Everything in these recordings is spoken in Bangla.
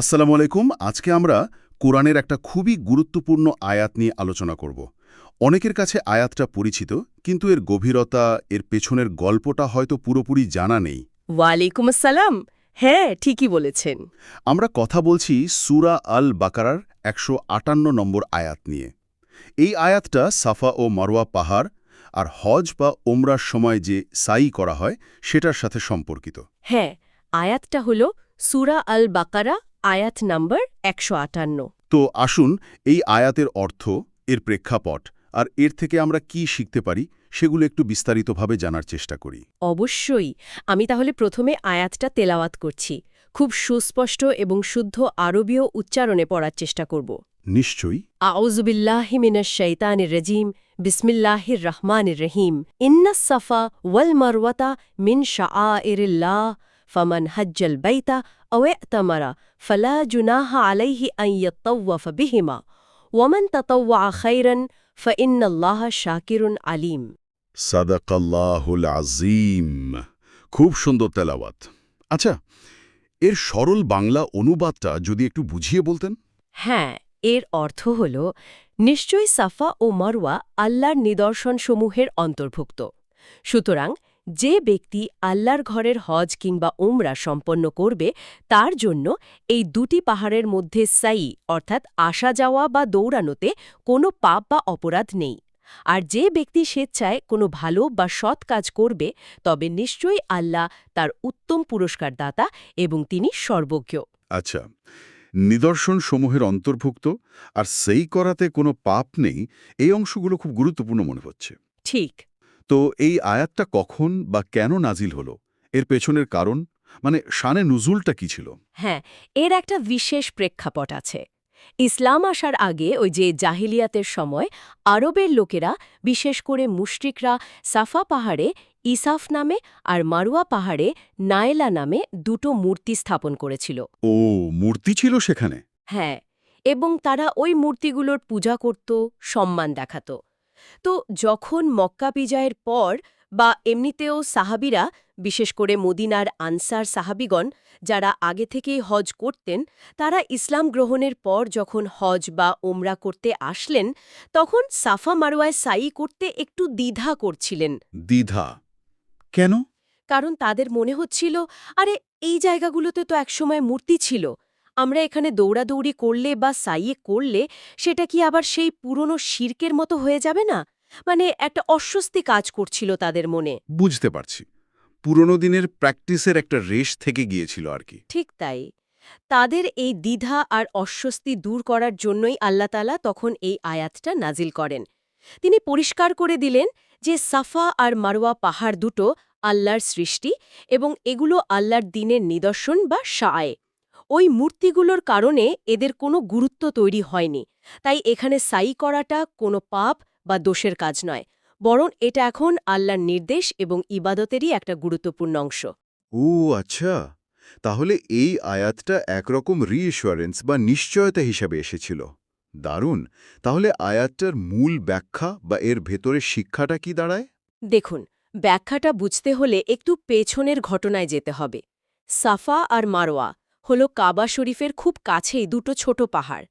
আসসালামু আলাইকুম। আজকে আমরা কোরআনের একটা খুবই গুরুত্বপূর্ণ আয়াত নিয়ে আলোচনা করব। অনেকের কাছে আয়াতটা পরিচিত কিন্তু এর গভীরতা এর পেছনের গল্পটা হয়তো পুরোপুরি জানা নেই। ওয়ালাইকুম আসসালাম। হ্যাঁ ঠিকই বলেছেন। আমরা কথা বলছি সুরা আল বাকারার একশো আটান্ন নম্বর আয়াত নিয়ে। এই আয়াতটা সাফা ও মারওয়া পাহাড় আর হজ বা ওমরার সময় যে সাই করা হয় সেটার সাথে সম্পর্কিত। হ্যাঁ আয়াতটা হল সুরা আল বাকারা আয়াত নাম্বার একশো আটান্ন। তো আসুন এই আয়াতের অর্থ এর প্রেক্ষাপট আর এর থেকে আমরা কি শিখতে পারি সেগুলো একটু বিস্তারিতভাবে জানার চেষ্টা করি। অবশ্যই আমি তাহলে প্রথমে আয়াতটা তেলাওয়াত করছি। খুব সুস্পষ্ট এবং শুদ্ধ আরবীয় উচ্চারণে পড়ার চেষ্টা করব। নিশ্চয়ই। আউজুবিল্লাহি মিনাশ শাইতানির রাজিম বিসমিল্লাহির রহমানির রহিম। ইন্নাস সাফা ওয়াল মারওয়াতা মিন শাআইরিল্লাহ। ফামান হজ্জাল বাইতা আও ইতামারা ফালা জুনাহা আলাইহি আন ইয়াতাওয়াফা বিহিমা ওয়ামান তাতাওয়া খাইরান ফাইন্নাল্লাহ শাকিরুন আলিম সাদাকাল্লাহুল আজিম খুব সুন্দর তেলাওয়াত। আচ্ছা এর সরল বাংলা অনুবাদটা যদি একটু বুঝিয়ে বলতেন? হ্যাঁ এর অর্থ হল নিশ্চয়ই সাফা ও মারওয়া আল্লাহর নিদর্শনসমূহের অন্তর্ভুক্ত। সুতরাং যে ব্যক্তি আল্লাহর ঘরের হজ কিংবা উমরা সম্পন্ন করবে তার জন্য এই দুটি পাহাড়ের মধ্যে সাই অর্থাৎ আসা যাওয়া বা দৌড়ানোতে কোনো পাপ বা অপরাধ নেই। আর যে ব্যক্তি স্বেচ্ছায় কোনো ভালো বা সৎ কাজ করবে তবে নিশ্চয়ই আল্লাহ তার উত্তম পুরস্কারদাতা এবং তিনি সর্বজ্ঞ। আচ্ছা নিদর্শন সমূহের অন্তর্ভুক্ত আর সেই করাতে কোনো পাপ নেই এই অংশগুলো খুব গুরুত্বপূর্ণ মনে হচ্ছে। ঠিক। তো এই আয়াতটা কখন বা কেন নাজিল হলো? এর পেছনের কারণ? মানে শানে নুজুলটা কি ছিল? হ্যাঁ এর একটা বিশেষ প্রেক্ষাপট আছে। ইসলাম আসার আগে ওই যে জাহিলিয়াতের সময় আরবের লোকেরা বিশেষ করে মুশরিকরা সাফা পাহাড়ে ইসাফ নামে আর মারুয়া পাহাড়ে নায়লা নামে দুটো মূর্তি স্থাপন করেছিল। ও মূর্তি ছিল সেখানে? হ্যাঁ এবং তারা ওই মূর্তিগুলোর পূজা করত সম্মান দেখাত। তো যখন মক্কা বিজয়ের পর বা এমনিতেও সাহাবিরা বিশেষ করে মদিনার আনসার সাহাবিগণ যারা আগে থেকেই হজ করতেন তারা ইসলাম গ্রহণের পর যখন হজ বা ওমরা করতে আসলেন তখন সাফা মারোয়ায় সাই করতে একটু দ্বিধা করছিলেন। দ্বিধা? কেন? কারণ তাদের মনে হচ্ছিল আরে এই জায়গাগুলোতে তো একসময় মূর্তি ছিল আমরা এখানে দৌড়াদৌড়ি করলে বা সাইয়ে করলে সেটা কি আবার সেই পুরনো শির্কের মতো হয়ে যাবে না? মানে একটা অস্বস্তি কাজ করছিল তাদের মনে। বুঝতে পারছি। পুরনো দিনের প্র্যাকটিসের একটা রেশ থেকে গিয়েছিল আর কি। ঠিক তাই। তাদের এই দ্বিধা আর অস্বস্তি দূর করার জন্যই আল্লাতালা তখন এই আয়াতটা নাজিল করেন। তিনি পরিষ্কার করে দিলেন যে সাফা আর মারোয়া পাহাড় দুটো আল্লাহর সৃষ্টি এবং এগুলো আল্লাহর দিনের নিদর্শন বা শায় ওই মূর্তিগুলোর কারণে এদের কোনো গুরুত্ব তৈরি হয়নি। তাই এখানে সাই করাটা কোনো পাপ বা দোষের কাজ নয়। বরং এটা এখন আল্লাহর নির্দেশ এবং ইবাদতেরই একটা গুরুত্বপূর্ণ অংশ। ও আচ্ছা। তাহলে এই আয়াতটা একরকম রিএসুয়ারেন্স বা নিশ্চয়তা হিসাবে এসেছিল। দারুণ। তাহলে আয়াতটার মূল ব্যাখ্যা বা এর ভেতরের শিক্ষাটা কি দাঁড়ায়? দেখুন ব্যাখ্যাটা বুঝতে হলে একটু পেছনের ঘটনায় যেতে হবে। সাফা আর মারোয়া হল কাবা শরীফের খুব কাছেই দুটো ছোট পাহাড়।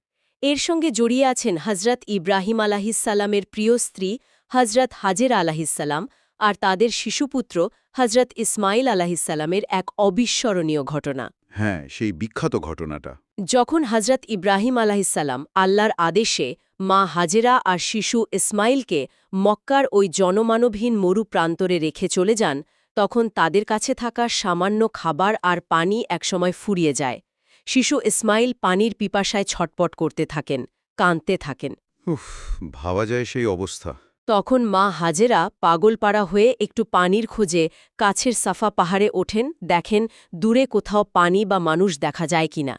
এর সঙ্গে জড়িয়ে আছেন হজরত ইব্রাহিম আলাহিসাল্লামের প্রিয় স্ত্রী হজরত হাজের আলাহিসাল্লাম আর তাদের শিশুপুত্র হজরত ইসমাইল আলাহিসাল্লামের এক অবিস্মরণীয় ঘটনা। হ্যাঁ সেই বিখ্যাত ঘটনাটা। যখন হজরত ইব্রাহিম আলাহিসাল্লাম আল্লাহর আদেশে মা হাজেরা আর শিশু ইসমাইলকে মক্কার ওই জনমানবহীন মরু প্রান্তরে রেখে চলে যান তখন তাদের কাছে থাকা সামান্য খাবার আর পানি একসময় ফুরিয়ে যায়। শিশু ইসমাইল পানির পিপাসায় ছটপট করতে থাকেন কাঁদতে থাকেন। উফ ভাবা যায় সেই অবস্থা। তখন মা হাজেরা পাগলপাড়া হয়ে একটু পানির খোঁজে কাছের সাফা পাহাড়ে ওঠেন দেখেন দূরে কোথাও পানি বা মানুষ দেখা যায় কিনা।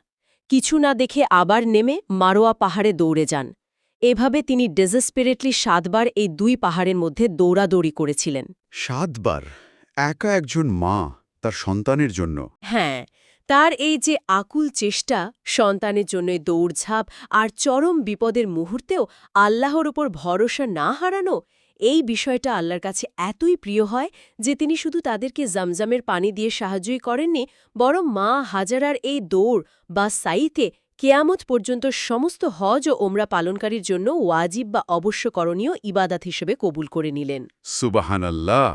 কিছু না দেখে আবার নেমে মারোয়া পাহাড়ে দৌড়ে যান। এভাবে তিনি ডেজেসপিরেটলি সাতবার এই দুই পাহাড়ের মধ্যে দৌড়াদৌড়ি করেছিলেন। সাতবার? একা একজন মা তার সন্তানের জন্য। হ্যাঁ তার এই যে আকুল চেষ্টা সন্তানের জন্য দৌড়ঝাঁপ আর চরম বিপদের মুহূর্তেও আল্লাহর ওপর ভরসা না হারানো এই বিষয়টা আল্লাহর কাছে এতই প্রিয় হয় যে তিনি শুধু তাদেরকে জামজামের পানি দিয়ে সাহায্যই করেননি বরং মা হাজারার এই দৌড় বা সাইতে কেয়ামত পর্যন্ত সমস্ত হজ ও ওমরা পালনকারীর জন্য ওয়াজিব বা অবশ্যকরণীয় ইবাদাত হিসেবে কবুল করে নিলেন। সুবাহানাল্লাহ!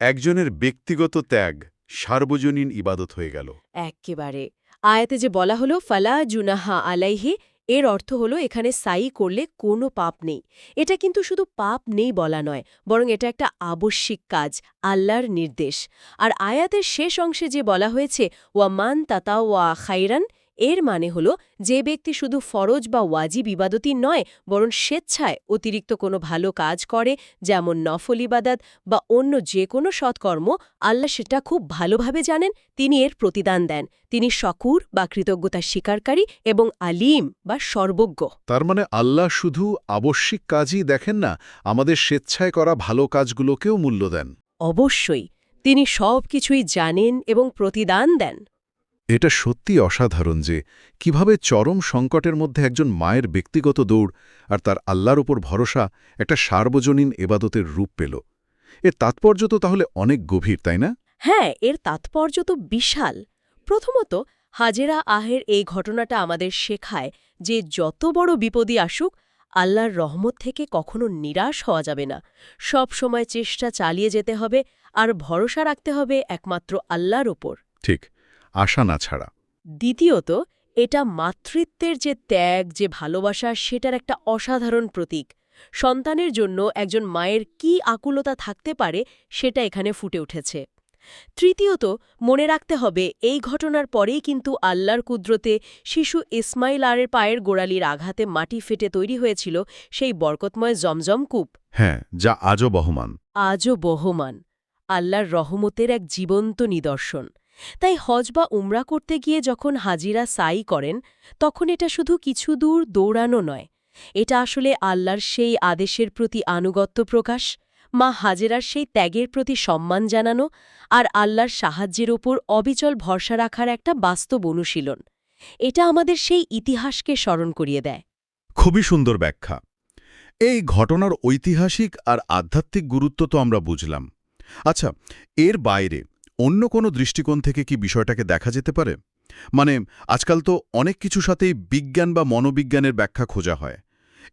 একজনের ব্যক্তিগত ত্যাগ সার্বজনীন ইবাদত হয়ে গেল। এক্কেবারে আয়াতে যে বলা হলো, ফালা জুনাহা আলাইহে এর অর্থ হলো এখানে সাই করলে কোনো পাপ নেই। এটা কিন্তু শুধু পাপ নেই বলা নয়, বরং এটা একটা আবশ্যিক কাজ, আল্লাহর নির্দেশ। আর আয়াতের শেষ অংশে যে বলা হয়েছে, ওয়া মান তাতা ওয়া খাইরান এর মানে হলো যে ব্যক্তি শুধু ফরজ বা ওয়াজিব ইবাদতই নয় বরং স্বেচ্ছায় অতিরিক্ত কোনো ভালো কাজ করে যেমন নফল ইবাদত বা অন্য যে কোনো সৎকর্ম আল্লাহ সেটা খুব ভালোভাবে জানেন তিনি এর প্রতিদান দেন। তিনি শকুর বা কৃতজ্ঞতা স্বীকারকারী এবং আলিম বা সর্বজ্ঞ। তার মানে আল্লাহ শুধু আবশ্যিক কাজই দেখেন না আমাদের স্বেচ্ছায় করা ভালো কাজগুলোকেও মূল্য দেন। অবশ্যই তিনি সব কিছুই জানেন এবং প্রতিদান দেন। এটা সত্যি অসাধারণ যে কীভাবে চরম সংকটের মধ্যে একজন মায়ের ব্যক্তিগত দৌড় আর তার আল্লাহর উপর ভরসা একটা সার্বজনীন এবাদতের রূপ পেল। এর তাৎপর্য তো তাহলে অনেক গভীর তাই না? হ্যাঁ এর তাৎপর্য তো বিশাল। প্রথমত হাজেরা আহের এই ঘটনাটা আমাদের শেখায় যে যত বড় বিপদই আসুক আল্লাহর রহমত থেকে কখনো নিরাশ হওয়া যাবে না। সব সময় চেষ্টা চালিয়ে যেতে হবে আর ভরসা রাখতে হবে একমাত্র আল্লাহর ওপর ঠিক। আশা না ছাড়া। দ্বিতীয়ত এটা মাতৃত্বের যে ত্যাগ যে ভালোবাসা সেটার একটা অসাধারণ প্রতীক। সন্তানের জন্য একজন মায়ের কি আকুলতা থাকতে পারে সেটা এখানে ফুটে উঠেছে। তৃতীয়ত মনে রাখতে হবে এই ঘটনার পরেই কিন্তু আল্লাহর কুদ্রতে শিশু ইসমাইল আরের পায়ের গোড়ালির আঘাতে মাটি ফেটে তৈরি হয়েছিল সেই বরকতময় জমজম কূপ। হ্যাঁ যা আজও বহমান। আজও বহমান। আল্লাহর রহমতের এক জীবন্ত নিদর্শন। তাই হজ বা উমরা করতে গিয়ে যখন হাজিরা সাই করেন, তখন এটা শুধু কিছু দূর দৌড়ানো নয়। এটা আসলে আল্লাহর সেই আদেশের প্রতি আনুগত্য প্রকাশ, মা হাজেরার সেই ত্যাগের প্রতি সম্মান জানানো আর আল্লাহর সাহায্যের ওপর অবিচল ভরসা রাখার একটা বাস্তব অনুশীলন। এটা আমাদের সেই ইতিহাসকে স্মরণ করিয়ে দেয়। খুবই সুন্দর ব্যাখ্যা। এই ঘটনার ঐতিহাসিক আর আধ্যাত্মিক গুরুত্ব তো আমরা বুঝলাম। আচ্ছা এর বাইরে অন্য কোনো দৃষ্টিকোণ থেকে কি বিষয়টাকে দেখা যেতে পারে? মানে আজকাল তো অনেক কিছু সাথেই বিজ্ঞান বা মনোবিজ্ঞানের ব্যাখ্যা খোঁজা হয়।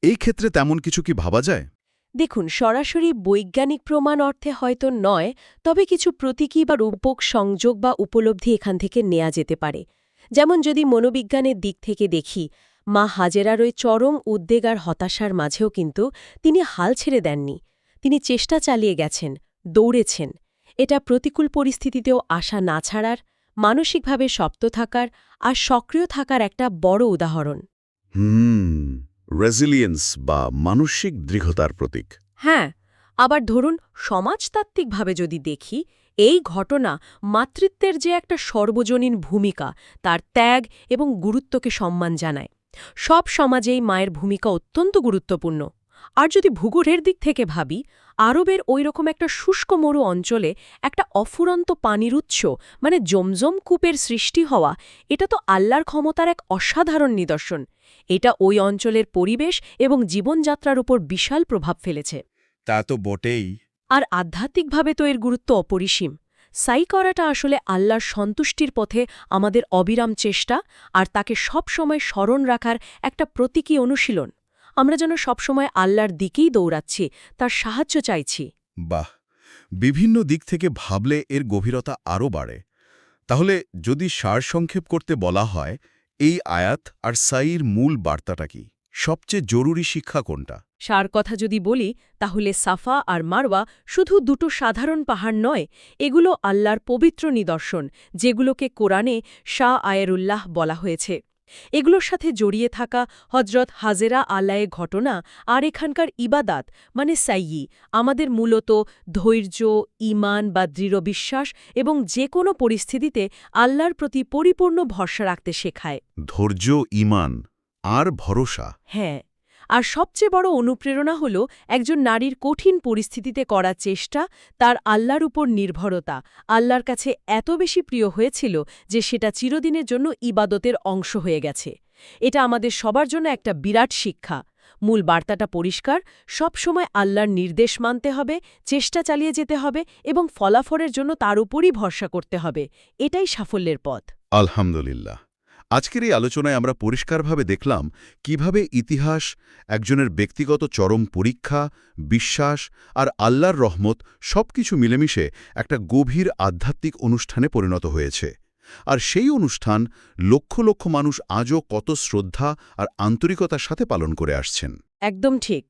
এই ক্ষেত্রে তেমন কিছু কি ভাবা যায়? দেখুন, সরাসরি বৈজ্ঞানিক প্রমাণ অর্থে হয়তো নয়, তবে কিছু প্রতীকী বা রূপক সংযোগ বা উপলব্ধি এখান থেকে নেয়া যেতে পারে। যেমন যদি মনোবিজ্ঞানের দিক থেকে দেখি, মা হাজেরার ওই চরম উদ্বেগ আর হতাশার মাঝেও কিন্তু তিনি হাল ছেড়ে দেননি। তিনি চেষ্টা চালিয়ে গেছেন। দৌড়েছেন। এটা প্রতিকূল পরিস্থিতিতেও আশা না ছাড়ার মানসিকভাবে শক্ত থাকার আর সক্রিয় থাকার একটা বড় উদাহরণ। হুম রেজিলিয়েন্স বা মানসিক দৃঢ়তার প্রতীক। হ্যাঁ আবার ধরুন সমাজতাত্ত্বিকভাবে যদি দেখি এই ঘটনা মাতৃত্বের যে একটা সর্বজনীন ভূমিকা তার ত্যাগ এবং গুরুত্বকে সম্মান জানায়। সব সমাজেই মায়ের ভূমিকা অত্যন্ত গুরুত্বপূর্ণ। আর যদি ভূগোলের দিক থেকে ভাবি আরবের ওই রকম একটা শুষ্ক মরু অঞ্চলে একটা অফুরন্ত পানির উৎস মানে জমজম কূপের সৃষ্টি হওয়া এটা তো আল্লাহর ক্ষমতার এক অসাধারণ নিদর্শন। এটা ওই অঞ্চলের পরিবেশ এবং জীবনযাত্রার উপর বিশাল প্রভাব ফেলেছে। তা তো বটেই। আর আধ্যাত্মিকভাবে তো এর গুরুত্ব অপরিসীম। সাই করাটা আসলে আল্লাহর সন্তুষ্টির পথে আমাদের অবিরাম চেষ্টা আর তাকে সব সময় স্মরণ রাখার একটা প্রতীকী অনুশীলন। আমরা যেন সবসময় আল্লাহর দিকেই দৌড়াচ্ছি তার সাহায্য চাইছি। বাহ! বিভিন্ন দিক থেকে ভাবলে এর গভীরতা আরও বাড়ে। তাহলে যদি সারসংক্ষেপ করতে বলা হয় এই আয়াত আর সাইর মূল বার্তাটা কি? সবচেয়ে জরুরি শিক্ষা কোনটা? সার কথা যদি বলি তাহলে সাফা আর মারওয়া শুধু দুটো সাধারণ পাহাড় নয় এগুলো আল্লাহর পবিত্র নিদর্শন যেগুলোকে কোরআনে শাহ আয়েরুল্লাহ বলা হয়েছে। এগুলোর সাথে জড়িয়ে থাকা হজরত হাজেরা আলায়ে ঘটনা আর এখানকার ইবাদাত মানে সাইয়ি আমাদের মূলত ধৈর্য ইমান বা দৃঢ় বিশ্বাস এবং যে কোনো পরিস্থিতিতে আল্লাহর প্রতি পরিপূর্ণ ভরসা রাখতে শেখায়। ধৈর্য ইমান আর ভরসা। হ্যাঁ। আর সবচেয়ে বড় অনুপ্রেরণা হল একজন নারীর কঠিন পরিস্থিতিতে করা চেষ্টা, তার আল্লাহর উপর নির্ভরতা। আল্লাহর কাছে এত বেশি প্রিয় হয়েছিল যে সেটা চিরদিনের জন্য ইবাদতের অংশ হয়ে গেছে। এটা আমাদের সবার জন্য একটা বিরাট শিক্ষা। মূল বার্তাটা পরিষ্কার সবসময় আল্লাহর নির্দেশ মানতে হবে, চেষ্টা চালিয়ে যেতে হবে এবং ফলাফলের জন্য তার উপরই ভরসা করতে হবে। এটাই সাফল্যের পথ। আলহামদুলিল্লাহ। আজকের এই আলোচনায় আমরা পরিষ্কারভাবে দেখলাম কীভাবে ইতিহাস, একজনের ব্যক্তিগত চরম পরীক্ষা, বিশ্বাস আর আল্লাহর রহমত সবকিছু মিলেমিশে একটা গভীর আধ্যাত্মিক অনুষ্ঠানে পরিণত হয়েছে। আর সেই অনুষ্ঠান লক্ষ লক্ষ মানুষ আজও কত শ্রদ্ধা আর আন্তরিকতার সাথে পালন করে আসছেন। একদম ঠিক।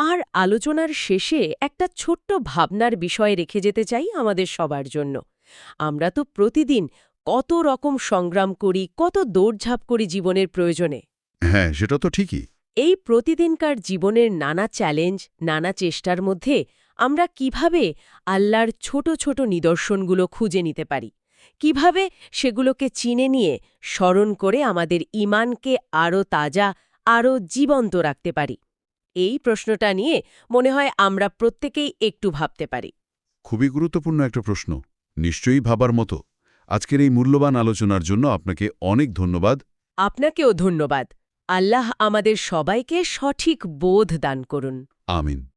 আর আলোচনার শেষে একটা ছোট্ট ভাবনার বিষয় রেখে যেতে চাই আমাদের সবার জন্য। আমরা তো প্রতিদিন কত রকম সংগ্রাম করি কত দৌড়ঝাঁপ করি জীবনের প্রয়োজনে। হ্যাঁ সেটা তো ঠিকই। এই প্রতিদিনকার জীবনের নানা চ্যালেঞ্জ নানা চেষ্টার মধ্যে আমরা কীভাবে আল্লাহর ছোট ছোট নিদর্শনগুলো খুঁজে নিতে পারি? কীভাবে সেগুলোকে চিনে নিয়ে স্মরণ করে আমাদের ইমানকে আরও তাজা আরও জীবন্ত রাখতে পারি? এই প্রশ্নটা নিয়ে মনে হয় আমরা প্রত্যেকেই একটু ভাবতে পারি। খুবই গুরুত্বপূর্ণ একটা প্রশ্ন। নিশ্চয়ই ভাবার মতো। আজকের এই মূল্যবান আলোচনার জন্য আপনাকে অনেক ধন্যবাদ। আপনাকেও ধন্যবাদ। আল্লাহ আমাদের সবাইকে সঠিক বোধ দান করুন। আমিন।